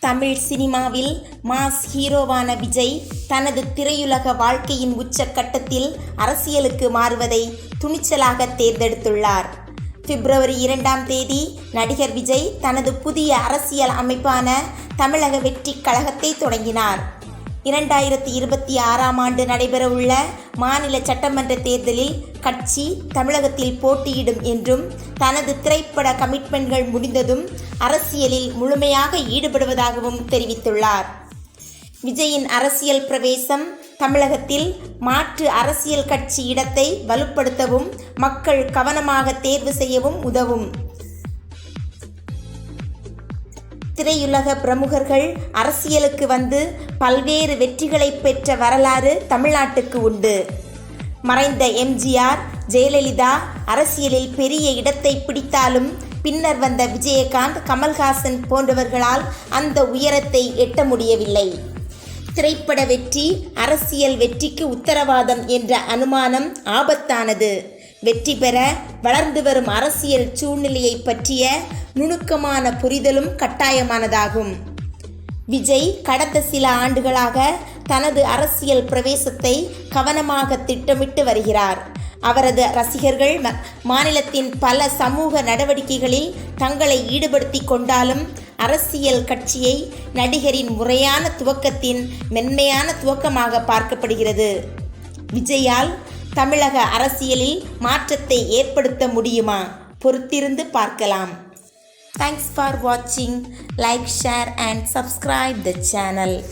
தமிழ் சினிமாவில் மாஸ் ஹீரோவான விஜய் தனது திரையுலக வாழ்க்கையின் உச்சக்கட்டத்தில் அரசியலுக்கு மாறுவதை துணிச்சலாக தேர்ந்தெடுத்துள்ளார். பிப்ரவரி இரண்டாம் தேதி நடிகர் விஜய் தனது புதிய அரசியல் அமைப்பான தமிழக வெற்றி கழகத்தை தொடங்கினார். இரண்டாயிரத்தி இருபத்தி ஆறாம் ஆண்டு நடைபெறவுள்ள மாநில சட்டமன்ற தேர்தலில் கட்சி தமிழகத்தில் போட்டியிடும் என்றும் தனது திரைப்பட கமிட்மெண்ட்கள் முடிந்ததும் அரசியலில் முழுமையாக ஈடுபடுவதாகவும் தெரிவித்துள்ளார். விஜயின் அரசியல் பிரவேசம் தமிழகத்தில் மாற்று அரசியல் கட்சி இடத்தை வலுப்படுத்தவும் மக்கள் கவனமாக தேர்வு செய்யவும் உதவும். திரையுலக பிரமுகர்கள் அரசியலுக்கு வந்து பல்வேறு வெற்றிகளை பெற்ற வரலாறு தமிழ்நாட்டுக்கு உண்டு. மறைந்த எம்ஜிஆர் ஜெயலலிதா அரசியலில் பெரிய இடத்தை பிடித்தாலும் பின்னர் வந்த விஜயகாந்த் கமல்ஹாசன் போன்றவர்களால் அந்த உயரத்தை எட்ட முடியவில்லை. திரைப்பட வெற்றி அரசியல் வெற்றிக்கு உத்தரவாதம் என்ற அனுமானம் ஆபத்தானது. வெற்றி பெற வளர்ந்து வரும் அரசியல் சூழ்நிலையை பற்றிய நுணுக்கமான புரிதலும் கட்டாயமானதாகும். விஜய் கடந்த சில ஆண்டுகளாக தனது அரசியல் பிரவேசத்தை கவனமாக திட்டமிட்டு வருகிறார். அவரது ரசிகர்கள் ம- மாநிலத்தின் பல சமூக நடவடிக்கைகளில் தங்களை ஈடுபடுத்தி கொண்டாலும் அரசியல் கட்சியை நடிகரின் முறையான துவக்கத்தின் மென்மையான துவக்கமாக பார்க்கப்படுகிறது. விஜயால் தமிழக அரசியலில் மாற்றத்தை ஏற்படுத்த முடியுமா? பொறுத்திருந்து பார்க்கலாம். தேங்க்ஸ் ஃபார் வாட்சிங் like share and subscribe the channel